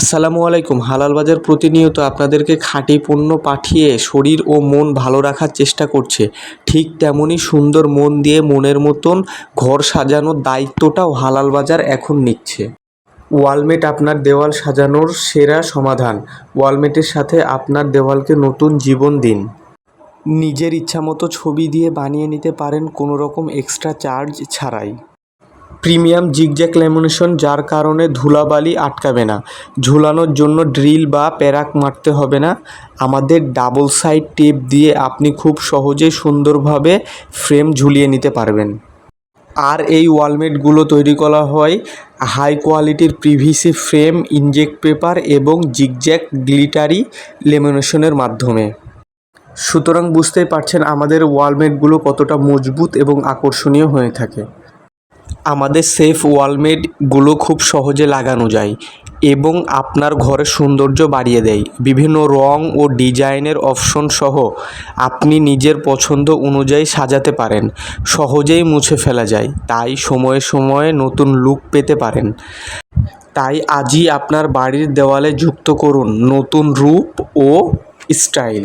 আসসালামু আলাইকুম। হালাল বাজার প্রতিনিয়ত আপনাদেরকে খাঁটি পণ্য পাঠিয়ে শরীর ও মন ভালো রাখার চেষ্টা করছে। ঠিক তেমনই সুন্দর মন দিয়ে মনের মতন ঘর সাজানোর দায়িত্বটাও হালাল বাজার এখন নিচ্ছে। ওয়ালমেট আপনার দেওয়াল সাজানোর সেরা সমাধান। ওয়ালমেটের সাথে আপনার দেওয়ালকে নতুন জীবন দিন। নিজের ইচ্ছামতো ছবি দিয়ে বানিয়ে নিতে পারেন কোনো রকম এক্সট্রা চার্জ ছাড়াই। প্রিমিয়াম জিগজ্যাক ল্যামিনেশন যার কারণে ধুলাবালি আটকাবে না। ঝুলানোর জন্য ড্রিল বা প্যারাক মারতে হবে না। আমাদের ডাবল সাইড টেপ দিয়ে আপনি খুব সহজে সুন্দরভাবে ফ্রেম ঝুলিয়ে নিতে পারবেন। আর এই ওয়ালমেটগুলো তৈরি করা হয় হাই কোয়ালিটির পিভিসি ফ্রেম, ইনজেক্ট পেপার এবং জিগজ্যাক গ্লিটারি লেমিনেশনের মাধ্যমে। সুতরাং বুঝতেই পারছেন আমাদের ওয়ালমেটগুলো কতটা মজবুত এবং আকর্ষণীয় হয়ে থাকে। আমাদের সেফ ওয়ালমেটগুলো খুব সহজে লাগানো যায় এবং আপনার ঘরের সৌন্দর্য বাড়িয়ে দেয়। বিভিন্ন রং ও ডিজাইনের অপশন সহ আপনি নিজের পছন্দ অনুযায়ী সাজাতে পারেন, সহজেই মুছে ফেলা যায়, তাই সময়ে সময়ে নতুন লুক পেতে পারেন। তাই আজই আপনার বাড়ির দেওয়ালে যুক্ত করুন নতুন রূপ ও স্টাইল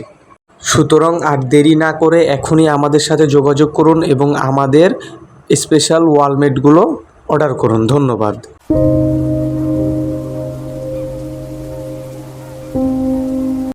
সুতরাং আর দেরি না করে এখনই আমাদের সাথে যোগাযোগ করুন এবং আমাদের স্পেশাল ওয়ালমেটগুলো অর্ডার করুন ধন্যবাদ।